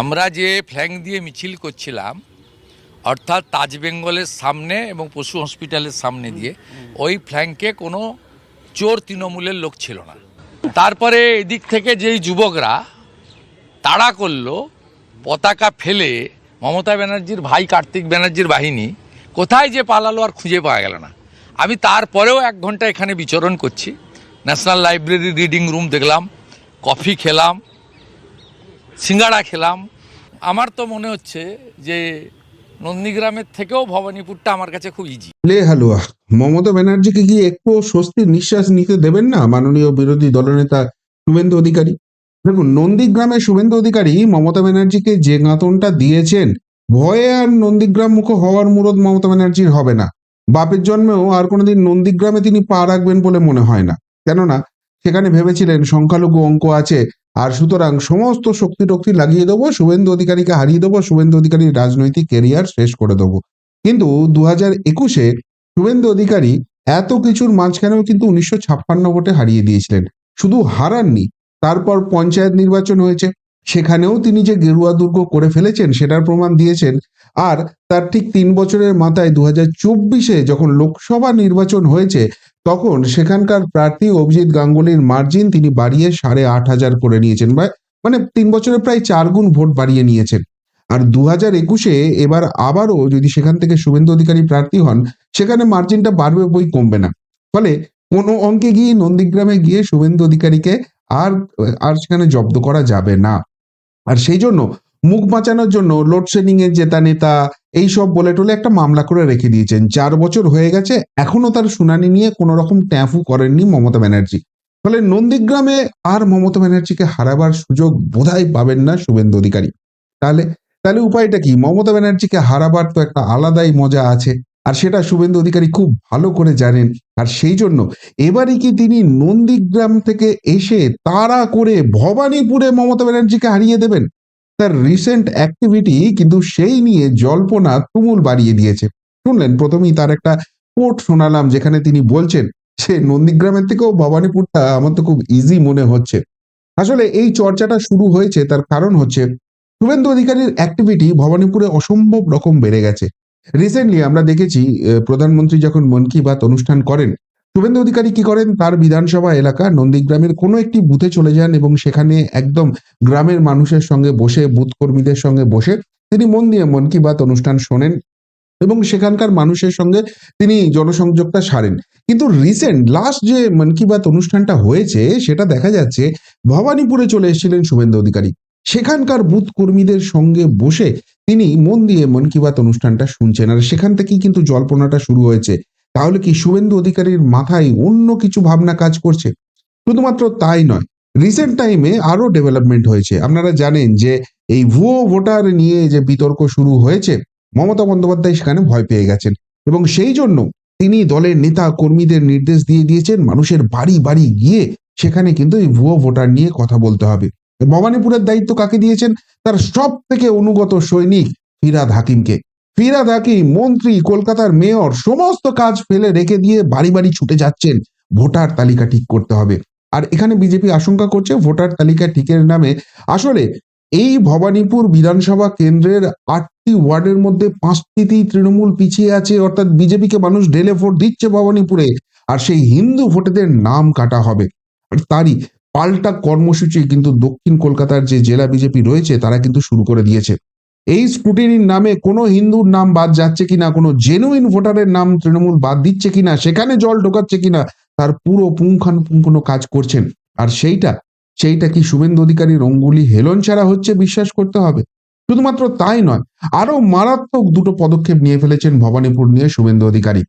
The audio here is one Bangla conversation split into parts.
আমরা যে ফ্ল্যাং দিয়ে মিছিল করছিলাম, অর্থাৎ তাজ বেঙ্গলের সামনে এবং পশু হসপিটালের সামনে দিয়ে, ওই ফ্ল্যাঙ্কে কোনো চোর তৃণমূলের লোক ছিল না। তারপরে এদিক থেকে যেই যুবকরা তাড়া করল, পতাকা ফেলে মমতা ব্যানার্জির ভাই কার্তিক ব্যানার্জির বাহিনী কোথায় যে পালালো আর খুঁজে পাওয়া গেল না। আমি তারপরেও এক ঘণ্টা এখানে বিচরণ করছি, ন্যাশনাল লাইব্রেরি রিডিং রুম দেখলাম, কফি খেলাম সিঙ্গাড়া খেলাম। আমার তো মনে হচ্ছে যে নন্দীগ্রামের থেকেও ভবানীপুরটা আমার কাছে খুব ইজি লে হালুয়া, মমতা ব্যানার্জিকে গিয়ে একটু স্বস্তির নিঃশ্বাস নিতে দেবেন না মাননীয় বিরোধী দলনেতা শুভেন্দু অধিকারী? দেখুন নন্দীগ্রামে শুভেন্দু অধিকারী মমতা ব্যানার্জিকে যে গাঁতনটা দিয়েছেন, ভয়ে আর নন্দীগ্রাম মুখ হওয়ার মুরদ মমতা ব্যানার্জির হবে না। বাপের জন্মেও আর কোনোদিন নন্দীগ্রামে তিনি পা রাখবেন বলে মনে হয় না। কেননা, সেখানে ভেবেছিলেন সংখ্যালঘু অঙ্ক আছে আর সুতরাং সমস্ত শক্তি টক্তি লাগিয়ে দেবো, শুভেন্দু অধিকারীকে হারিয়ে দেবো, শুভেন্দু অধিকারীর রাজনৈতিক কেরিয়ার শেষ করে দেবো। কিন্তু দু হাজার একুশে শুভেন্দু অধিকারী এত কিছুর মাঝখানেও কিন্তু উনিশশো ছাপ্পান্ন ভোটে হারিয়ে দিয়েছিলেন। শুধু হারাননি, তারপর পঞ্চায়েত নির্বাচন হয়েছে, সেখানেও তিনি যে গেরুয়া দুর্গ করে ফেলেছেন সেটার প্রমাণ দিয়েছেন। আর তার ঠিক তিন বছরের মাথায় দু হাজার চব্বিশে যখন লোকসভা নির্বাচন হয়েছে তখন সেখানকার প্রার্থী অভিজিৎ গাঙ্গুলির মার্জিন তিনি বাড়িয়ে সাড়ে আট হাজার করে নিয়েছেন বা মানে তিন বছরে প্রায় চার গুণ ভোট বাড়িয়ে নিয়েছেন। আর দু হাজার একুশে এবার আবারও যদি সেখান থেকে শুভেন্দু অধিকারী প্রার্থী হন, সেখানে মার্জিনটা বাড়বে বই কমবে না। ফলে কোনো অঙ্কে গিয়ে নন্দীগ্রামে গিয়ে শুভেন্দু অধিকারীকে আর আর সেখানে জব্দ করা যাবে না। আর সেই জন্য মুখ বাঁচানোর জন্য লোডশেডিং এর জেতা নেতা এইসব বলে টলে একটা মামলা করে রেখে দিয়েছেন। চার বছর হয়ে গেছে, এখনও তার শুনানি নিয়ে কোনো রকম ট্যাফু করেননি মমতা ব্যানার্জি। ফলে নন্দীগ্রামে আর মমতা ব্যানার্জিকে হারাবার সুযোগ বোধহয় পাবেন না শুভেন্দু অধিকারী। তাহলে তাহলে উপায়টা কি? মমতা ব্যানার্জিকে হারাবার তো একটা আলাদাই মজা আছে, আর সেটা শুভেন্দু অধিকারী খুব ভালো করে জানেন। আর সেই জন্য এবারে কি তিনি নন্দীগ্রাম থেকে এসে তাড়া করে ভবানীপুরে মমতা ব্যানার্জিকে হারিয়ে দেবেন? তার রিসেন্ট অ্যাক্টিভিটি কিন্তু সেই নিয়ে জল্পনা তুমুল বাড়িয়ে দিয়েছে। শুনলেন? প্রথমেই তার একটা কোট শোনালাম যেখানে তিনি বলছেন সে নন্দীগ্রামের থেকেও ভবানীপুরটা আমার তো খুব ইজি মনে হচ্ছে। আসলে এই চর্চাটা শুরু হয়েছে, তার কারণ হচ্ছে শুভেন্দু অধিকারীর অ্যাক্টিভিটি ভবানীপুরে অসম্ভব রকম বেড়ে গেছে। রিসেন্টলি আমরা দেখেছি প্রধানমন্ত্রী যখন মন কি বাত অনুষ্ঠান করেন শুভেন্দু অধিকারী কি করেন? তার বিধানসভা এলাকা নন্দীগ্রামের কোনো একটি বুথে চলে যান এবং সেখানে একদম গ্রামের মানুষের সঙ্গে বসে, বুথ কর্মীদের সঙ্গে বসে তিনি মন দিয়ে মন কি বাত অনুষ্ঠান শোনেন এবং সেখানকার মানুষের সঙ্গে তিনি জনসংযোগটা সারেন। কিন্তু রিসেন্ট লাস্ট যে মন কি বাত অনুষ্ঠানটা হয়েছে, সেটা দেখা যাচ্ছে ভবানীপুরে চলে এসেছিলেন শুভেন্দু অধিকারী। সেখানকার বুথ কর্মীদের সঙ্গে বসে তিনি মন দিয়ে মন কি বাত অনুষ্ঠানটা শুনছেন। আর সেখান থেকেই কিন্তু জল্পনাটা শুরু হয়েছে। তাহলে কি শুভেন্দু অধিকারীর মাথায় অন্য কিছু ভাবনা কাজ করছে? শুধুমাত্র তাই নয় রিসেন্ট টাইমে আরও ডেভেলপমেন্ট হয়েছে। আপনারা জানেন যে এই ভুয়ো ভোটার নিয়ে যে বিতর্ক শুরু হয়েছে, মমতা বন্দ্যোপাধ্যায় সেখানে ভয় পেয়ে গেছেন। এবং সেই জন্য তিনি দলের নেতা কর্মীদের নির্দেশ দিয়ে দিয়েছেন, মানুষের বাড়ি বাড়ি গিয়ে সেখানে কিন্তু এই ভুয়ো ভোটার নিয়ে কথা বলতে হবে। ভবানীপুরের দায়িত্ব কাকে দিয়েছেন? তার সব থেকে অনুগত সৈনিক ফিরাদ হাকিমকে। ফিরাদ হাকিম মন্ত্রী, কলকাতার মেয়র, সমস্ত কাজ ফেলে রেখে দিয়ে বাড়ি বাড়ি ছুটে যাচ্ছেন। ভোটার তালিকা ঠিক করতে হবে। আর এখানে বিজেপি আশঙ্কা করছে, ভোটার তালিকা ঠিকের নামে আসলে এই ভবানীপুর বিধানসভা কেন্দ্রের আটটি ওয়ার্ডের মধ্যে পাঁচটিতেই তৃণমূল পিছিয়ে আছে, অর্থাৎ বিজেপিকে মানুষ ডেলে ভোট দিচ্ছে ভবানীপুরে। আর সেই হিন্দু ভোটেদের নাম কাটা হবে। আর তারই পাল্টা কর্মসূচি কিন্তু দক্ষিণ কলকাতার যে জেলা বিজেপি রয়েছে, তারা কিন্তু শুরু করে দিয়েছে। এই স্ক্রুটিনির নামে কোনো হিন্দুর নাম বাদ যাচ্ছে কিনা, কোনো জেনুইন ভোটারের নাম তৃণমূল বাদ দিচ্ছে কিনা, সেখানে জল ঢোকাচ্ছে কিনা, তার পুরো পুঙ্খানুপুঙ্খানু কাজ করছেন। আর সেইটা সেইটা কি শুভেন্দু অধিকারীর অঙ্গুলি হেলন ছাড়া হচ্ছে বিশ্বাস করতে হবে? শুধুমাত্র তাই নয় আরও মারাত্মক দুটো পদক্ষেপ নিয়ে ফেলেছেন ভবানীপুর নিয়ে শুভেন্দু অধিকারী।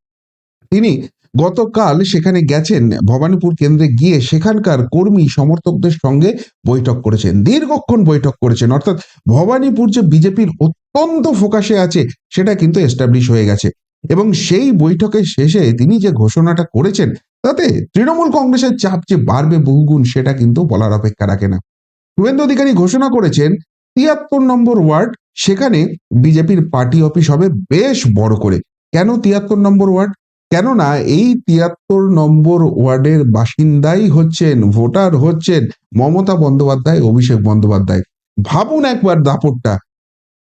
তিনি গতকাল সেখানে গেছেন ভবানীপুর কেন্দ্রে গিয়ে সেখানকার কর্মী সমর্থকদের সঙ্গে বৈঠক করেছেন। দীর্ঘক্ষণ বৈঠক করেছেন। অর্থাৎ ভবানীপুর যে বিজেপির অত্যন্ত ফোকাসে আছে, সেটা কিন্তু এস্টাবলিশ হয়ে গেছে। এবং সেই বৈঠকের শেষে তিনি যে ঘোষণাটা করেছেন, তাতে তৃণমূল কংগ্রেসের চাপ যে বাড়বে বহুগুণ, সেটা কিন্তু বলার অপেক্ষা রাখে না। শুভেন্দু অধিকারী ঘোষণা করেছেন, তিয়াত্তর নম্বর ওয়ার্ড, সেখানে বিজেপির পার্টি অফিস হবে বেশ বড় করে। কেন তিয়াত্তর নম্বর ওয়ার্ড? কেননা এই তিয়াত্তর নম্বর ওয়ার্ডের বাসিন্দাই হচ্ছেন, ভোটার হচ্ছেন মমতা বন্দ্যোপাধ্যায়, অভিষেক বন্দ্যোপাধ্যায়। ভাবুন একবার দাপটটা।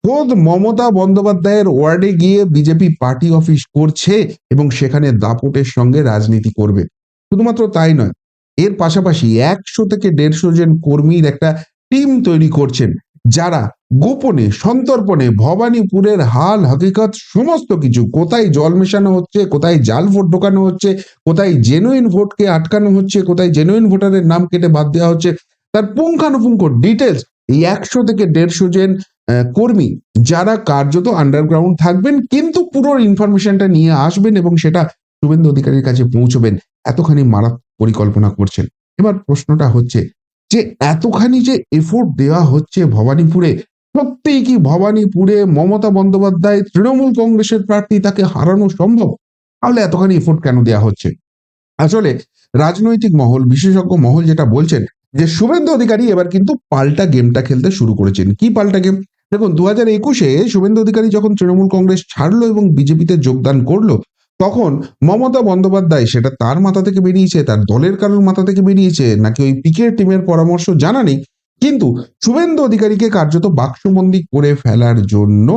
খোদ মমতা বন্দ্যোপাধ্যায়ের ওয়ার্ডে গিয়ে বিজেপি পার্টি অফিস করছে এবং সেখানে দাপটের সঙ্গে রাজনীতি করবে। শুধুমাত্র তাই নয়, এর পাশাপাশি একশো থেকে দেড়শো জন কর্মীর একটা টিম তৈরি করছেন। যারা গোপনে, সন্তর্পণে ভবানীপুরের হাল, হকিকত সমস্ত কিছু, কোথায় জল মেশানো হচ্ছে, কোথায় জাল ভোট ঢোকানো হচ্ছে, কোথায় জেনুইন ভোটকে আটকানো হচ্ছে, কোথায় জেনুইন ভোটারের নাম কেটে বাদ দেওয়া হচ্ছে, তার পুঙ্খানুপুঙ্খ ডিটেলস এই একশো থেকে দেড়শো জন কর্মী যারা কার্যত আন্ডারগ্রাউন্ড থাকবেন, কিন্তু পুরো ইনফরমেশনটা নিয়ে আসবেন এবং সেটা শুভেন্দু অধিকারীর কাছে পৌঁছবেন। এতখানি মারাত্মক পরিকল্পনা করছেন। এবার প্রশ্নটা হচ্ছে যে এতখানি যে এফোর্ট দেওয়া হচ্ছে ভবানীপুরে, সত্যিই কি ভবানীপুরে মমতা বন্দ্যোপাধ্যায় তৃণমূল কংগ্রেসের প্রার্থী তাকে হারানো সম্ভব? তাহলে এতখানি এফোর্ট কেন দেওয়া হচ্ছে? আসলে রাজনৈতিক মহল, বিশেষজ্ঞ মহল যেটা বলছেন যে শুভেন্দু অধিকারী এবার কিন্তু পাল্টা গেমটা খেলতে শুরু করেছেন। কি পাল্টা গেম দেখুন দু হাজার একুশে শুভেন্দু অধিকারী যখন তৃণমূল কংগ্রেস ছাড়লো এবং বিজেপিতে যোগদান করল তখন মমতা বন্দ্যোপাধ্যায় সেটা তার মাথা থেকে বেরিয়েছে, তার দলের কারোর মাথা থেকে বেরিয়েছে, নাকি ওই পিকের টিমের পরামর্শ জানা নেই? কিন্তু শুভেন্দু অধিকারীকে কার্যত বাক্সবন্দি করে ফেলার জন্য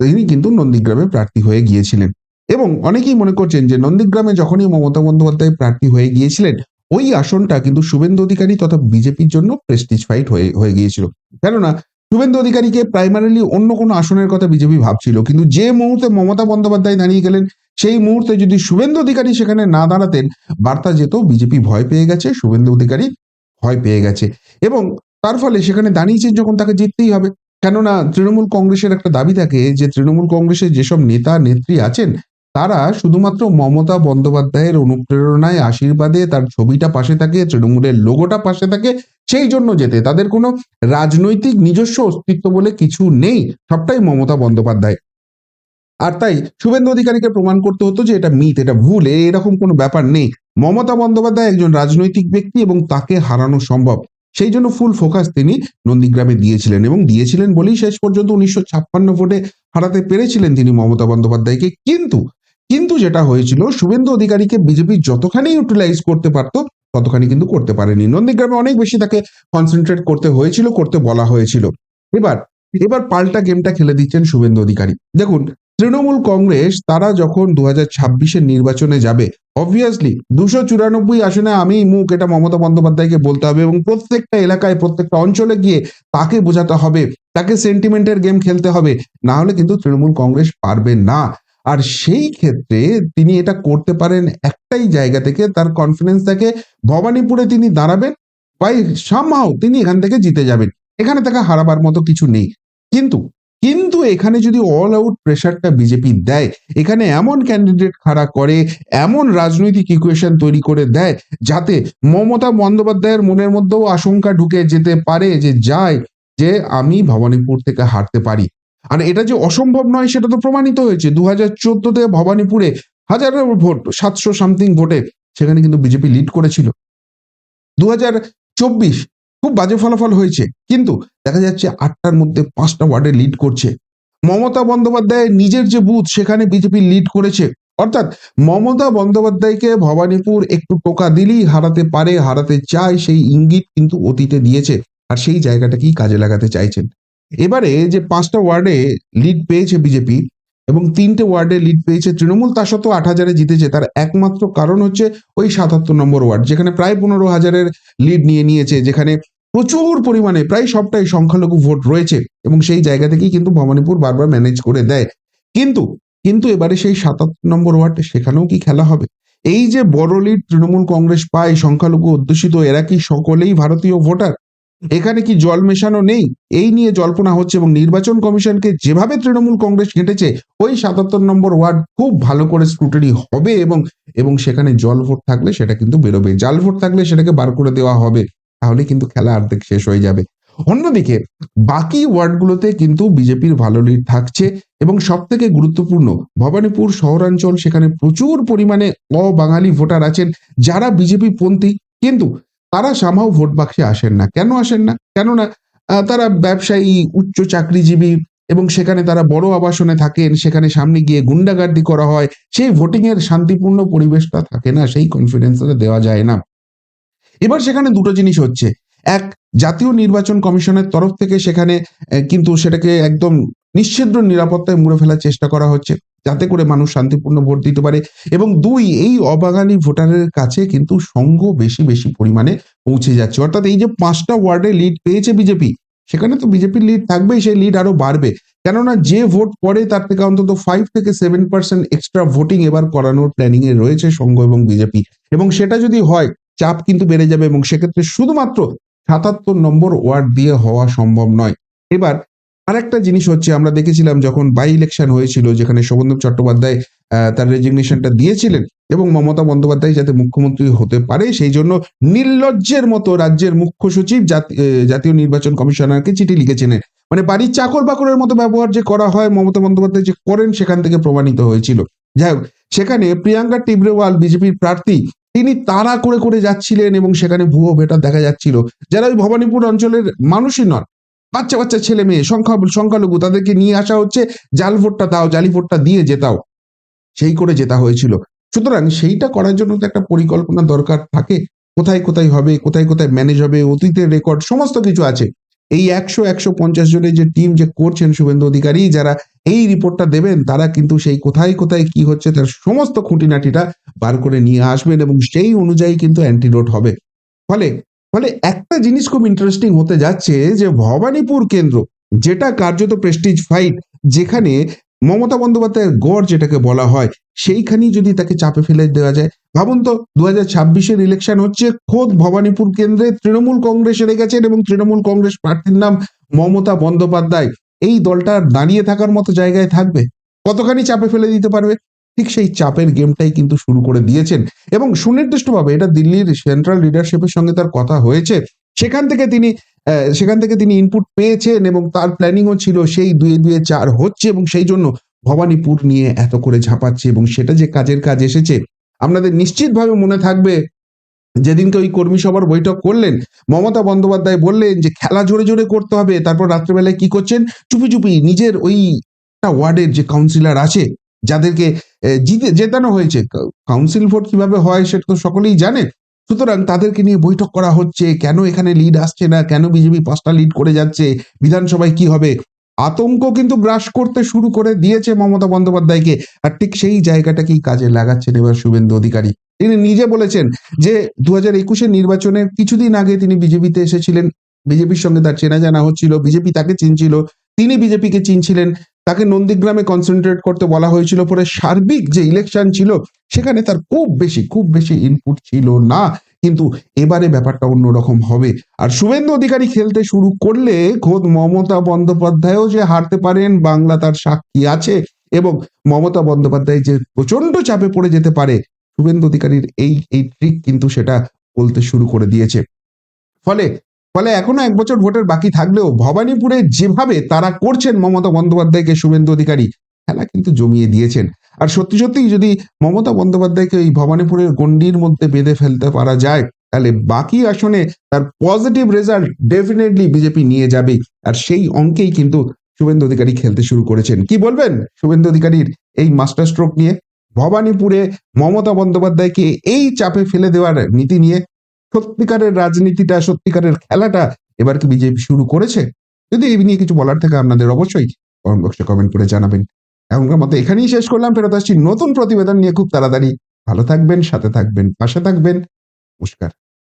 তিনি কিন্তু নন্দীগ্রামে প্রার্থী হয়ে গিয়েছিলেন। এবং অনেকেই মনে করছেন যে নন্দীগ্রামে যখনই মমতা বন্দ্যোপাধ্যায় প্রার্থী হয়ে গিয়েছিলেন, ওই আসনটা কিন্তু শুভেন্দু অধিকারী তথা বিজেপির জন্য প্রেস্টিজ ফাইট হয়ে হয়ে গিয়েছিল। কেননা শুভেন্দু অধিকারীকে প্রাইমারিলি অন্য কোনো আসনের কথা বিজেপি ভাবছিল, কিন্তু যে মুহূর্তে মমতা বন্দ্যোপাধ্যায় দাঁড়িয়ে গেলেন সেই মুহূর্তে যদি শুভেন্দু অধিকারী সেখানে না দাঁড়াতেন, বার্তা যেত বিজেপি ভয় পেয়ে গেছে, শুভেন্দু অধিকারী ভয় পেয়ে গেছে। এবং তার ফলে সেখানে দাঁড়িয়েছেন যখন তাকে জিততেই হবে। কেননা তৃণমূল কংগ্রেসের একটা দাবি থাকে যে, তৃণমূল কংগ্রেসের যেসব নেতা, নেত্রী আছেন, তারা শুধুমাত্র মমতা বন্দ্যোপাধ্যায়ের অনুপ্রেরণায়, আশীর্বাদে তার ছবিটা পাশে থাকে, তৃণমূলের লোগোটা পাশে থাকে, সেই জন্য যেতে। তাদের কোনো রাজনৈতিক নিজস্ব অস্তিত্ব বলে কিছু নেই, সবটাই মমতা বন্দ্যোপাধ্যায় আর তাই শুভেন্দু অধিকারীকে প্রমাণ করতে হতো যে এটা মিথ, এটা ভুল এরকম কোনো ব্যাপার নেই। মমতা বন্দ্যোপাধ্যায় একজন রাজনৈতিক ব্যক্তি এবং তাকে হারানো সম্ভব। সেই জন্য ফুল ফোকাস তিনি নন্দীগ্রামে দিয়েছিলেন এবং দিয়েছিলেন বলেই শেষ পর্যন্ত উনিশশো ছাপ্পান্ন ভোটে হারাতে পেরেছিলেন তিনি মমতা বন্দ্যোপাধ্যায়কে। কিন্তু কিন্তু যেটা হয়েছিল, শুভেন্দু অধিকারীকে বিজেপি যতখানি ইউটিলাইজ করতে পারতো, ততখানি কিন্তু করতে পারেনি। নন্দীগ্রামে অনেক বেশি তাকে কনসেন্ট্রেট করতে হয়েছিল, করতে বলা হয়েছিল। এবার এবার পাল্টা গেমটা খেলে দিচ্ছেন শুভেন্দু অধিকারী। দেখুন তৃণমূল কংগ্রেস, তারা যখন দু হাজার নির্বাচনে যাবে অবভিয়াসলি দুশো চুরানব্বই আসনে আমি মুখ, এটা মমতা বন্দ্যোপাধ্যায়কে বলতে হবে এবং প্রত্যেকটা এলাকায়, প্রত্যেকটা অঞ্চলে গিয়ে তাকে বোঝাতে হবে, তাকে সেন্টিমেন্টের গেম খেলতে হবে, না হলে কিন্তু তৃণমূল কংগ্রেস পারবে না। আর সেই ক্ষেত্রে তিনি এটা করতে পারেন একটাই জায়গা থেকে, তার কনফিডেন্স থাকে ভবানীপুরে তিনি দাঁড়াবেন বাই সামহাও তিনি এখান থেকে জিতে যাবেন। এখানে তাকে হারাবার মতো কিছু নেই। কিন্তু কিন্তু এখানে যদি অল আউট প্রেশারটা বিজেপি দেয়, এখানে এমন ক্যান্ডিডেট খাড়া করে, এমন রাজনৈতিক ইকুয়েশন তৈরি করে দেয়, যাতে মমতা বন্দ্যোপাধ্যায়ের মনের মধ্যেও আশঙ্কা ঢুকে যেতে পারে যে যায়, যে আমি ভবানীপুর থেকে হারতে পারি। আর এটা যে অসম্ভব নয়, সেটা তো প্রমাণিত হয়েছে। দু হাজার চোদ্দতে ভবানীপুরে হাজার ভোট, সাতশো সামথিং ভোটে, সেখানে কিন্তু বিজেপি লিড করেছিল। দু হাজার চব্বিশ খুব বাজে ফলাফল হয়েছে। কিন্তু দেখা যাচ্ছে আটটার মধ্যে পাঁচটা ওয়ার্ডে লিড করছে। মমতা বন্দ্যোপাধ্যায় নিজের যে বুথ সেখানে বিজেপি লিড করেছে। অর্থাৎ মমতা বন্দ্যোপাধ্যায়কে ভবানীপুর একটু টোকা দিলেই হারাতে পারে, হারাতে চায়, সেই ইঙ্গিত কিন্তু অতীতে দিয়েছে। আর সেই জায়গাটাকেই কাজে লাগাতে চাইছেন। এবারে যে পাঁচটা ওয়ার্ডে লিড পেয়েছে বিজেপি এবং তিনটে ওয়ার্ডে লিড পেয়েছে তৃণমূল, তা সত্ত্বেও আট হাজারে জিতেছে। তার একমাত্র কারণ হচ্ছে ওই সাতাত্তর নম্বর ওয়ার্ড, যেখানে প্রায় পনেরো হাজারের লিড নিয়ে নিয়েছে, যেখানে প্রচুর পরিমাণে, প্রায় সবটাই সংখ্যালঘু ভোট রয়েছে এবং সেই জায়গা থেকেই কিন্তু ভবানীপুর বারবার ম্যানেজ করে দেয়। কিন্তু কিন্তু এবারে সেই সাতাত্তর নম্বর ওয়ার্ড, সেখানেও কি খেলা হবে? এই যে বড় লিড তৃণমূল কংগ্রেস পায়, সংখ্যালঘু অধ্যুষিত, এরা কি সকলেই ভারতীয় ভোটার? এখানে কি জল মেশানো নেই? এই নিয়ে জল্পনা হচ্ছে এবং নির্বাচন কমিশনকে যেভাবে তৃণমূল কংগ্রেস ঘেঁটেছে, ওই সাতাত্তর নম্বর ওয়ার্ড খুব ভালো করে স্ক্রুটিনি হবে এবং এবং সেখানে জল ভোট থাকলে সেটা কিন্তু বেরোবে। জাল ভোট থাকলে সেটাকে বার করে দেওয়া হবে। তাহলে কিন্তু খেলা অর্ধেক শেষ হয়ে যাবে। অন্যদিকে বাকি ওয়ার্ডগুলোতে কিন্তু বিজেপির ভালো লিড থাকছে এবং সব থেকে গুরুত্বপূর্ণ, ভবানীপুর শহরাঞ্চল সেখানে প্রচুর পরিমাণে অবাঙালি ভোটার আছেন, যারা বিজেপি পন্থী, কিন্তু তারা সামাও ভোট বাক্সে আসেন না। কেন আসেন না? কেননা তারা ব্যবসায়ী, উচ্চ চাকরিজীবী এবং সেখানে তারা বড় আবাসনে থাকেন, সেখানে সামনে গিয়ে গুন্ডাগার্দি করা হয়, সেই ভোটিং এর শান্তিপূর্ণ পরিবেশটা থাকে না, সেই কনফিডেন্সটা দেওয়া যায় না। এবার সেখানে দুটো জিনিস হচ্ছে। এক, জাতীয় নির্বাচন কমিশনের তরফ থেকে সেখানে কিন্তু সেটাকে একদম নিশ্চিদ্র নিরাপত্তায় মুড়ে ফেলার চেষ্টা করা হচ্ছে, যাতে করে মানুষ শান্তিপূর্ণ ভোট দিতে পারে। এবং দুই, এই অবাগানি ভোটারের কাছে কিন্তু সঙ্গ বেশি বেশি পরিমাণে পৌঁছে যাচ্ছে। অর্থাৎ এই যে পাঁচটা ওয়ার্ডে লিড পেয়েছে বিজেপি, সেখানে তো বিজেপির লিড থাকবেই, সেই লিড আরও বাড়বে। কেননা যে ভোট পড়ে তার থেকে অন্তত ফাইভ থেকে সেভেন পার্সেন্ট এক্সট্রা ভোটিং এবার করানোর প্ল্যানিং এ রয়েছে সংঘ এবং বিজেপি। এবং সেটা যদি হয় চাপ কিন্তু বেড়ে যাবে এবং সেক্ষেত্রে শুধুমাত্র সাতাত্তর নম্বর ওয়ার্ড দিয়ে হওয়া সম্ভব নয়। এবার আরেকটা জিনিস হচ্ছে, আমরা দেখেছিলাম যখন বাই ইলেকশন হয়েছিল, যেখানে শোভনদেব চট্টোপাধ্যায় তার রেজিগনেশনটা দিয়েছিলেন এবং মমতা বন্দ্যোপাধ্যায় যাতে মুখ্যমন্ত্রী হতে পারে, সেই জন্য নির্লজ্জের মতো রাজ্যের মুখ্য সচিব জাতি- জাতীয় নির্বাচন কমিশনারকে চিঠি লিখেছিলেন। মানে বাড়ির চাকর বাকরের মতো ব্যবহার যে করা হয়, মমতা বন্দ্যোপাধ্যায় যে করেন, সেখান থেকে প্রমাণিত হয়েছিল। যাই হোক, সেখানে প্রিয়াঙ্কা টিবরেওয়াল, বিজেপির প্রার্থী তিনি তাড়া করে করে যাচ্ছিলেন এবং সেখানে ভুয়ো ভেটার দেখা যাচ্ছিল। যারা ওই ভবানীপুর অঞ্চলের মানুষই নন, বাচ্চা বাচ্চা ছেলে মেয়ে, সংখ্যা সংখ্যালঘু, তাদেরকে নিয়ে আসা হচ্ছে, জাল ভোটটা দাও, জালি ভোটটা দিয়ে জেতাও। সেই করে জেতা হয়েছিল। সুতরাং সেইটা করার জন্য তো একটা পরিকল্পনা দরকার থাকে। কোথায় কোথায় হবে, কোথায় কোথায় ম্যানেজ হবে, অতীতের রেকর্ড সমস্ত কিছু আছে। এই একশো একশো পঞ্চাশ জনের যে টিম যে করছেন শুভেন্দু অধিকারী, যারা এই রিপোর্টটা দেবেন, তারা কিন্তু সেই কোথায় কোথায় কি হচ্ছে, তার সমস্ত খুঁটিনাটিটা বার করে নিয়ে আসবেন এবং সেই অনুযায়ী কিন্তু অ্যান্টিডোট হবে। ফলে ফলে একটা জিনিস খুব ইন্টারেস্টিং হতে যাচ্ছে যে ভবানীপুর কেন্দ্র, যেটা কার্যত প্রেস্টিজ ফাইট যেখানে মমতা বন্দ্যোপাধ্যায়ের গড় যেটাকে বলা হয়, সেইখানেই যদি তাকে চাপে ফেলে দেওয়া যায়। ভাবুন তো দু হাজার ছাব্বিশের ইলেকশন হচ্ছে, খোদ ভবানীপুর কেন্দ্রে তৃণমূল কংগ্রেস হেরে গেছেন এবং তৃণমূল কংগ্রেস প্রার্থীর নাম মমতা বন্দ্যোপাধ্যায়। এই দলটা দাঁড়িয়ে থাকার মতো জায়গায় থাকবে। কতখানি চাপে ফেলে দিতে পারবে? ঠিক সেই চাপের গেমটাই কিন্তু শুরু করে দিয়েছেন। এবং সুনির্দিষ্টভাবে এটা দিল্লির সেন্ট্রাল লিডারশিপের সঙ্গে তার কথা হয়েছে। সেখান থেকে তিনি সেখান থেকে তিনি ইনপুট পেয়েছেন এবং তার প্ল্যানিংও ছিল সেই দুয়ে দুয়ে চার হচ্ছে এবং সেই জন্য ভবানীপুর নিয়ে এত করে ঝাঁপাচ্ছে এবং সেটা যে কাজের কাজ এসেছে, আপনাদের নিশ্চিতভাবে মনে থাকবে। যেদিনকে ওই কর্মী সভার বৈঠক করলেন, মমতা বন্দ্যোপাধ্যায় বললেন যে খেলা জোরে জোরে করতে হবে, তারপর রাত্রেবেলায় কি করছেন? চুপি চুপি নিজের ওই ওয়ার্ডের যে কাউন্সিলর আছে যাদেরকে জিতে, জেতানো হয়েছে। কাউন্সিল ভোট কীভাবে হয় সেটা তো সকলেই জানে। সুতরাং তাদেরকে নিয়ে বৈঠক করা হচ্ছে, কেন এখানে লিড আসছে না, কেন বিজেপি পাঁচটা লিড করে যাচ্ছে, বিধানসভায় কি হবে? আতঙ্ক কিন্তু গ্রাস করতে শুরু করে দিয়েছে মমতা বন্দ্যোপাধ্যায়কে, আর ঠিক সেই জায়গাটাকেই কাজে লাগাচ্ছেন এবার শুভেন্দু অধিকারী। তিনি নিজে বলেছেন যে দু হাজার একুশের নির্বাচনের কিছুদিন আগে তিনি বিজেপিতে এসেছিলেন। বিজেপির সঙ্গে তার চেনা জানা হচ্ছিল, বিজেপি তাকে চিনছিল, তিনি বিজেপিকে চিনছিলেন। তাকে নন্দীগ্রামে কনসেন্ট্রেট করতে বলা হয়েছিল পরে সার্বিক যে ইলেকশন ছিল, সেখানে তার খুব বেশি খুব বেশি ইনপুট ছিল না। কিন্তু এবারে ব্যাপারটা অন্যরকম হবে। আর শুভেন্দু অধিকারী খেলতে শুরু করলে খোদ মমতা বন্দ্যোপাধ্যায়ও যে হারতে পারেন, বাংলা তার সাক্ষী আছে এবং মমতা বন্দ্যোপাধ্যায় যে প্রচণ্ড চাপে পড়ে যেতে পারে, শুভেন্দু অধিকারীর এই এই ট্রিক কিন্তু সেটা বলতে শুরু করে দিয়েছে। ফলে ফলে এখনও এক বছর ভোটের বাকি থাকলেও ভবানীপুরে যেভাবে তারা করছেন মমতা বন্দ্যোপাধ্যায়কে শুভেন্দু অধিকারী, খেলা কিন্তু জমিয়ে দিয়েছেন। আর সত্যি সত্যি যদি মমতা বন্দ্যোপাধ্যায়কে এই ভবানীপুরের গণ্ডির মধ্যে বেঁধে ফেলতে পারা যায়, তাহলে বাকি আসনে তার পজিটিভ রেজাল্ট ডেফিনেটলি বিজেপি নিয়ে যাবে আর সেই অঙ্কেই কিন্তু শুভেন্দু অধিকারী খেলতে শুরু করেছেন। কি বলবেন শুভেন্দু অধিকারীর এই মাস্টার স্ট্রোক নিয়ে? ভবানীপুরে মমতা বন্দ্যোপাধ্যায়কে এই চাপে ফেলে দেওয়ার নীতি নিয়ে সত্যিকারের রাজনীতিটা, সত্যিকারের খেলাটা এবার কি বিজেপি শুরু করেছে? যদি এই নিয়ে কিছু বলার থাকে আপনাদের অবশ্যই কমেন্ট বক্সে কমেন্ট করে জানাবেন। এখনকার মতো এখানেই শেষ করলাম। ফেরত আসছি নতুন প্রতিবেদন নিয়ে। খুব তাড়াতাড়ি ভালো থাকবেন, সাথে থাকবেন, পাশে থাকবেন। নমস্কার।